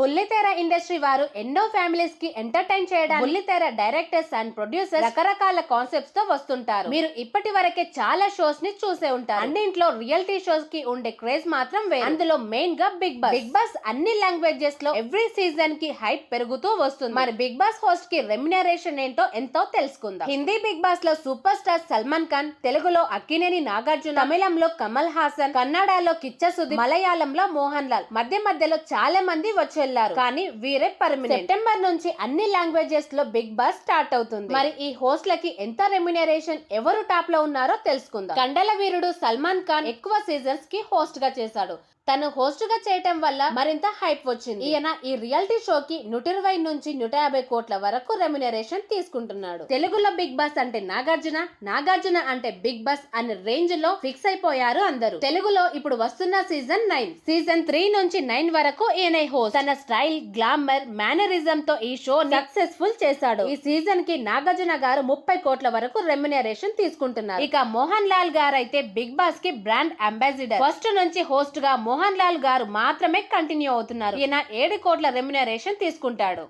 బుల్లితెర ఇండస్ట్రీ వారు ఎన్నో ఫ్యామిలీస్కి ఎంటర్టైన్ చేయడానికి బుల్లితెర డైరెక్టర్స్ అండ్ ప్రొడ్యూసర్స్ రకరకాల కాన్సెప్ట్స్తో వస్తుంటారు. మీరు ఇప్పటి వరకే చాలా షోస్ని చూసే ఉంటారు. అన్నింట్లో రియాలిటీ షోస్కి ఉండే క్రేజ్ మాత్రం వేరు. అందులో మెయిన్గా బిగ్ బాస్. బిగ్ బాస్ అన్ని లాంగ్వేజెస్లో ఎవ్రీ సీజన్కి హైప్ పెరుగుతూ వస్తుంది. మరి బిగ్ బాస్ హోస్ట్కి రెమ్యునరేషన్ ఏంటో ఎంతో తెలుసుకుందాం. హిందీ బిగ్ బాస్లో సూపర్ స్టార్ సల్మాన్ ఖాన్ తెలుగులో అక్కినేని నాగార్జున తమిళంలో కమల్ హాసన్ కన్నడలో కిచ్చ సుదీప్ మలయాళంలో మోహన్ లాల్. మధ్య మధ్యలో చాలా మంది వచ్చెళ్ళారు కానీ వీరే పర్మనెంట్ సెప్టెంబర్ నుంచి అన్ని లాంగ్వేజెస్లో బిగ్ బాస్ స్టార్ట్ అవుతుంది. మరి ఈ హోస్ట్లకి ఎంత రెమ్యునరేషన్ ఎవరు టాప్లో ఉన్నారో తెలుసుకుందాం. కండల వీరుడు సల్మాన్ ఖాన్ ఎక్కువ సీజన్స్కి హోస్ట్గా చేశాడు. తను హోస్ట్గా చేయటం వల్ల మరింత హైప్ వచ్చింది. ఈయన ఈ రియాలిటీ షోకి నూట ఇరవై నుంచి నూట యాభై కోట్ల వరకు రెమ్యునరేషన్ తీసుకుంటున్నాడు. తెలుగులో బిగ్ బాస్ అంటే నాగార్జున నాగార్జున అంటే బిగ్ బాస్ అనే రేంజ్లో ఫిక్స్ అయిపోయారు అందరూ. తెలుగులో ఇప్పుడు వస్తున్న సీజన్ నైన్ సీజన్ త్రీ నుంచి నైన్ వరకు ఈయన హోస్ట్ తన స్టైల్ గ్లామర్ మేనరిజం తో ఈ షో సక్సెస్ఫుల్ చేశాడు. ఈ సీజన్కి నాగార్జున గారు ముప్పై కోట్ల వరకు రెమ్యునరేషన్ తీసుకుంటున్నారు. ఇక మోహన్ లాల్ గారు అయితే బిగ్ బాస్కి బ్రాండ్ అంబాసిడర్. ఫస్ట్ నుంచి హోస్ట్గా మోహన్ లాల్ గారు మాత్రమే కంటిన్యూ అవుతున్నారు. ఈయన ఏడు కోట్ల రెమ్యునరేషన్ తీసుకుంటాడు.